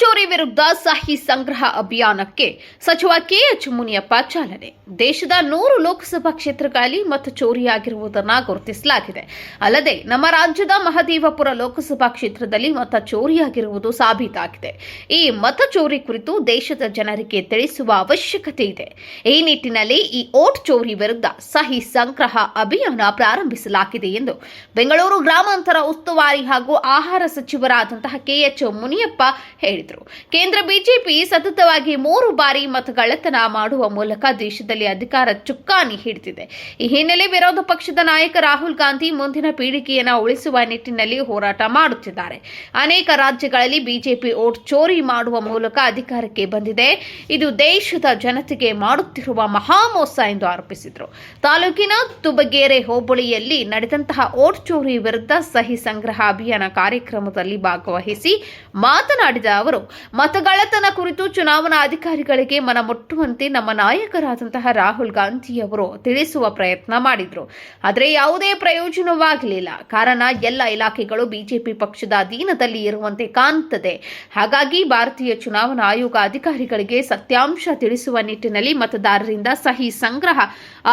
mucho ವಿರುದ್ಧ ಸಹಿ ಸಂಗ್ರಹ ಅಭಿಯಾನಕ್ಕೆ ಸಚಿವ ಕೆಎಚ್ ಮುನಿಯಪ್ಪ ಚಾಲನೆ. ದೇಶದ ನೂರು ಲೋಕಸಭಾ ಕ್ಷೇತ್ರಗಳಲ್ಲಿ ಮತ ಚೋರಿಯಾಗಿರುವುದನ್ನು ಗುರುತಿಸಲಾಗಿದೆ. ಅಲ್ಲದೆ ನಮ್ಮ ರಾಜ್ಯದ ಮಹದೇವಪುರ ಲೋಕಸಭಾ ಕ್ಷೇತ್ರದಲ್ಲಿ ಮತ ಚೋರಿಯಾಗಿರುವುದು ಸಾಬೀತಾಗಿದೆ. ಈ ಮತ ಚೋರಿ ಕುರಿತು ದೇಶದ ಜನರಿಗೆ ತಿಳಿಸುವ ಅವಶ್ಯಕತೆ ಇದೆ. ಈ ನಿಟ್ಟಿನಲ್ಲಿ ಈ ಓಟ್ ಚೋರಿ ವಿರುದ್ಧ ಸಹಿ ಸಂಗ್ರಹ ಅಭಿಯಾನ ಪ್ರಾರಂಭಿಸಲಾಗಿದೆ ಎಂದು ಬೆಂಗಳೂರು ಗ್ರಾಮಾಂತರ ಉಸ್ತುವಾರಿ ಹಾಗೂ ಆಹಾರ ಸಚಿವರಾದಂತಹ ಕೆಎಚ್ ಮುನಿಯಪ್ಪ ಹೇಳಿದರು. ಕೇಂದ್ರ ಬಿಜೆಪಿ ಸತತವಾಗಿ ಮೂರು ಬಾರಿ ಮತಗಳತನ ಮಾಡುವ ಮೂಲಕ ದೇಶದಲ್ಲಿ ಅಧಿಕಾರ ಚುಕ್ಕಾಣಿ ಹಿಡಿದಿದೆ. ಈ ಹಿನ್ನೆಲೆ ವಿರೋಧ ಪಕ್ಷದ ನಾಯಕ ರಾಹುಲ್ ಗಾಂಧಿ ಮುಂದಿನ ಪೀಳಿಗೆಯನ್ನು ಉಳಿಸುವ ನಿಟ್ಟಿನಲ್ಲಿ ಹೋರಾಟ ಮಾಡುತ್ತಿದ್ದಾರೆ. ಅನೇಕ ರಾಜ್ಯಗಳಲ್ಲಿ ಬಿಜೆಪಿ ಓಟ್ ಚೋರಿ ಮಾಡುವ ಮೂಲಕ ಅಧಿಕಾರಕ್ಕೆ ಬಂದಿದೆ. ಇದು ದೇಶದ ಜನತೆಗೆ ಮಾಡುತ್ತಿರುವ ಮಹಾಮೋಸ ಎಂದು ಆರೋಪಿಸಿದರು. ತಾಲೂಕಿನ ತುಬಗೇರೆ ಹೋಬಳಿಯಲ್ಲಿ ನಡೆದಂತಹ ಓಟ್ ಚೋರಿ ವಿರುದ್ಧ ಸಹಿ ಸಂಗ್ರಹ ಅಭಿಯಾನ ಕಾರ್ಯಕ್ರಮದಲ್ಲಿ ಭಾಗವಹಿಸಿ ಮಾತನಾಡಿದ ಅವರು ಮತಗಳ್ಳತನ ಕುರಿತು ಚುನಾವಣಾ ಅಧಿಕಾರಿಗಳಿಗೆ ಮನ ಮುಟ್ಟುವಂತೆ ನಮ್ಮ ನಾಯಕರಾದಂತಹ ರಾಹುಲ್ ಗಾಂಧಿಯವರು ತಿಳಿಸುವ ಪ್ರಯತ್ನ ಮಾಡಿದ್ರು. ಆದರೆ ಯಾವುದೇ ಪ್ರಯೋಜನವಾಗಲಿಲ್ಲ. ಕಾರಣ ಎಲ್ಲ ಇಲಾಖೆಗಳು ಬಿಜೆಪಿ ಪಕ್ಷದ ಅಧೀನದಲ್ಲಿ ಇರುವಂತೆ ಕಾಣುತ್ತದೆ ಹಾಗಾಗಿ ಭಾರತೀಯ ಚುನಾವಣಾ ಆಯೋಗ ಅಧಿಕಾರಿಗಳಿಗೆ ಸತ್ಯಾಂಶ ತಿಳಿಸುವ ನಿಟ್ಟಿನಲ್ಲಿ ಮತದಾರರಿಂದ ಸಹಿ ಸಂಗ್ರಹ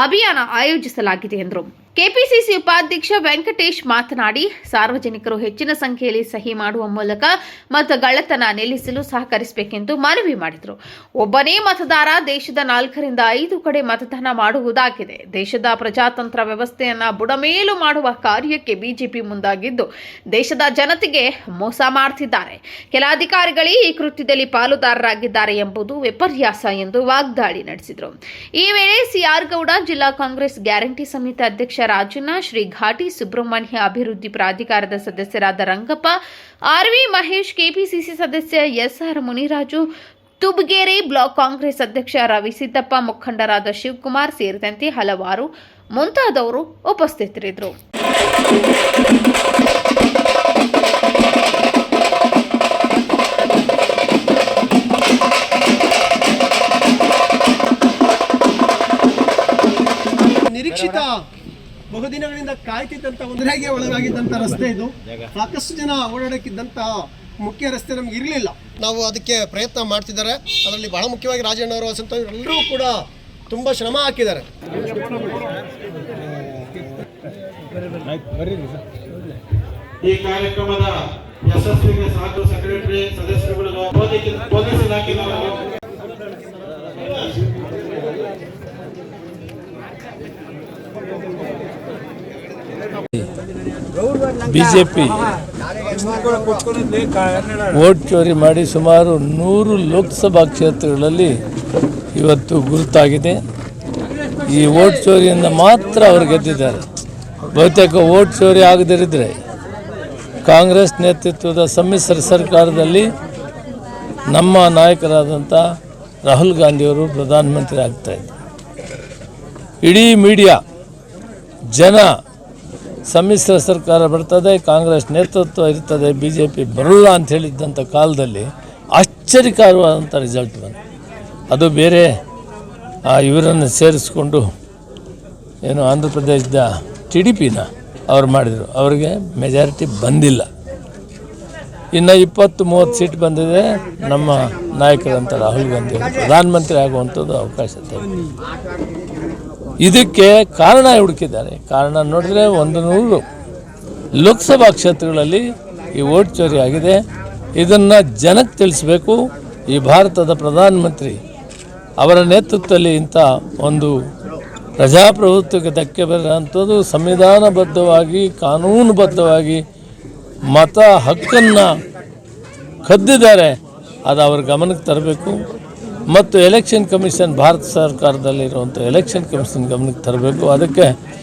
ಅಭಿಯಾನ ಆಯೋಜಿಸಲಾಗಿದೆ ಎಂದರು. ಕೆಪಿಸಿಸಿ ಉಪಾಧ್ಯಕ್ಷ ವೆಂಕಟೇಶ್ ಮಾತನಾಡಿ, ಸಾರ್ವಜನಿಕರು ಹೆಚ್ಚಿನ ಸಂಖ್ಯೆಯಲ್ಲಿ ಸಹಿ ಮಾಡುವ ಮೂಲಕ ಮತಗಳತನ ನಿಲ್ಲಿಸಲು ಸಹಕರಿಸಬೇಕೆಂದು ಮನವಿ ಮಾಡಿದರು. ಒಬ್ಬನೇ ಮತದಾರ ದೇಶದ ನಾಲ್ಕರಿಂದ ಐದು ಕಡೆ ಮತದಾನ ಮಾಡುವುದಾಗಿದೆ. ದೇಶದ ಪ್ರಜಾತಂತ್ರ ವ್ಯವಸ್ಥೆಯನ್ನ ಬುಡಮೇಲು ಮಾಡುವ ಕಾರ್ಯಕ್ಕೆ ಬಿಜೆಪಿ ಮುಂದಾಗಿದ್ದು, ದೇಶದ ಜನತೆಗೆ ಮೋಸ ಮಾಡ್ತಿದ್ದಾರೆ. ಕೆಲ ಅಧಿಕಾರಿಗಳೇ ಈ ಕೃತ್ಯದಲ್ಲಿ ಪಾಲುದಾರರಾಗಿದ್ದಾರೆ ಎಂಬುದು ವಿಪರ್ಯಾಸ ಎಂದು ವಾಗ್ದಾಳಿ ನಡೆಸಿದರು. ಈ ವೇಳೆ ಸಿಆರ್ ಗೌಡ ಜಿಲ್ಲಾ ಕಾಂಗ್ರೆಸ್ ಗ್ಯಾರಂಟಿ ಸಮಿತಿ ಅಧ್ಯಕ್ಷ ರಾಜಣ್ಣ, ಶ್ರೀ ಘಾಟಿ ಸುಬ್ರಹ್ಮಣ್ಯ ಅಭಿವೃದ್ಧಿ ಪ್ರಾಧಿಕಾರದ ಸದಸ್ಯರಾದ ರಂಗಪ್ಪ ಆರ್ವಿ ಮಹೇಶ್, ಕೆಪಿಸಿಸಿ ಸದಸ್ಯ ಎಸ್ಆರ್ ಮುನಿರಾಜು, ತುಬಗೇರಿ ಬ್ಲಾಕ್ ಕಾಂಗ್ರೆಸ್ ಅಧ್ಯಕ್ಷ ರವಿ ಸಿದ್ದಪ್ಪ, ಮುಖಂಡರಾದ ಶಿವಕುಮಾರ್ ಸೇರಿದಂತೆ ಹಲವಾರು ಮುಂತಾದವರು ಉಪಸ್ಥಿತರಿದ್ದರು. ನಿರೀಕ್ಷಿತ ಬಹುದಿನಗಳಿಂದ ಕಾಯ್ತಿದ್ದಂತ ಒಂದರಾಗೆ ಒಳಗಾಗಿದ್ದಂತ ರಸ್ತೆ ಇದು. ಸಾಕಷ್ಟು ಜನ ಓಡಾಡಕ್ಕಿದ್ದಂತ ಮುಖ್ಯ ರಸ್ತೆ ನಮ್ಗೆ ಇರಲಿಲ್ಲ. ನಾವು ಅದಕ್ಕೆ ಪ್ರಯತ್ನ ಮಾಡ್ತಿದ್ದಾರೆ. ಅದರಲ್ಲಿ ಬಹಳ ಮುಖ್ಯವಾಗಿ ರಾಜಣ್ಣವರು ವಸಂತ ಎಲ್ಲರೂ ಕೂಡ ತುಂಬ ಶ್ರಮ ಹಾಕಿದ್ದಾರೆ. ಈ ಕಾರ್ಯಕ್ರಮದ ಯಶಸ್ವಿಗೆ ಸಾಕು ಸೆಕ್ರೆಟರಿ ಸದಸ್ಯರುಗಳು ಪೊಲೀಸ್ ಇಲಾಖೆಯವರು ಬಿಜೆಪಿ ವೋಟ್ ಚೋರಿ ಮಾಡಿ ಸುಮಾರು ನೂರು ಲೋಕಸಭಾ ಕ್ಷೇತ್ರಗಳಲ್ಲಿ ಇವತ್ತು ಗುರುತಾಗಿದೆ. ಈ ವೋಟ್ ಚೋರಿಯಿಂದ ಮಾತ್ರ ಅವರು ಗೆದ್ದಿದ್ದಾರೆ. ಬಹುತೇಕ ವೋಟ್ ಚೋರಿ ಆಗದಿರಿದ್ರೆ ಕಾಂಗ್ರೆಸ್ ನೇತೃತ್ವದ ಸಮ್ಮಿಶ್ರ ಸರ್ಕಾರದಲ್ಲಿ ನಮ್ಮ ನಾಯಕರಾದಂಥ ರಾಹುಲ್ ಗಾಂಧಿಯವರು ಪ್ರಧಾನಮಂತ್ರಿ ಆಗ್ತಾಯಿದ್ರು ಇಡೀ ಮೀಡಿಯಾ ಜನ ಸಮ್ಮಿಶ್ರ ಸರ್ಕಾರ ಬರ್ತದೆ, ಕಾಂಗ್ರೆಸ್ ನೇತೃತ್ವ ಇರ್ತದೆ ಬಿ ಜೆ ಪಿ ಬರೋಲ್ಲ ಅಂತ ಹೇಳಿದ್ದಂಥ ಕಾಲದಲ್ಲಿ ಆಶ್ಚರ್ಯಕರವಾದಂಥ ರಿಸಲ್ಟ್ ಬಂತು. ಅದು ಬೇರೆ ಆ ಇವರನ್ನು ಸೇರಿಸ್ಕೊಂಡು ಏನು ಆಂಧ್ರ ಪ್ರದೇಶದ ಟಿ ಡಿ ಪಿನ ಅವ್ರು ಮಾಡಿದರು. ಅವರಿಗೆ ಮೆಜಾರಿಟಿ ಬಂದಿಲ್ಲ. ಇನ್ನು ಇಪ್ಪತ್ತು ಮೂವತ್ತು ಸೀಟ್ ಬಂದಿದೆ. ನಮ್ಮ ನಾಯಕರಂತ ರಾಹುಲ್ ಗಾಂಧಿ ಪ್ರಧಾನಮಂತ್ರಿ ಆಗುವಂಥದ್ದು ಅವಕಾಶ ಇದೆ ಇದಕ್ಕೆ ಕಾರಣ ಹುಡುಕಿದ್ದಾರೆ. ಕಾರಣ ನೋಡಿದ್ರೆ ಒಂದು ನೂರು ಲೋಕಸಭಾ ಕ್ಷೇತ್ರಗಳಲ್ಲಿ ಈ ವೋಟ್ ಚೋರಿ ಆಗಿದೆ. ಇದನ್ನು ಜನಕ್ಕೆ ತಿಳಿಸ್ಬೇಕು. ಈ ಭಾರತದ ಪ್ರಧಾನಮಂತ್ರಿ ಅವರ ನೇತೃತ್ವದಲ್ಲಿ ಇಂಥ ಒಂದು ಪ್ರಜಾಪ್ರಭುತ್ವಕ್ಕೆ ಧಕ್ಕೆ ಬರುವಂಥದ್ದು ಸಂವಿಧಾನಬದ್ಧವಾಗಿ, ಕಾನೂನುಬದ್ಧವಾಗಿ ಮತ ಹಕ್ಕನ್ನು ಕದ್ದಿದ್ದಾರೆ, ಅದು ಅವ್ರ ಗಮನಕ್ಕೆ ತರಬೇಕು. ಮತ್ತು ಎಲೆಕ್ಷನ್ ಕಮಿಷನ್ ಭಾರತ ಸರ್ಕಾರದಲ್ಲಿರುವಂಥ ಎಲೆಕ್ಷನ್ ಕಮಿಷನ್ ಗಮನಕ್ಕೆ ತರಬೇಕು. ಅದಕ್ಕೆ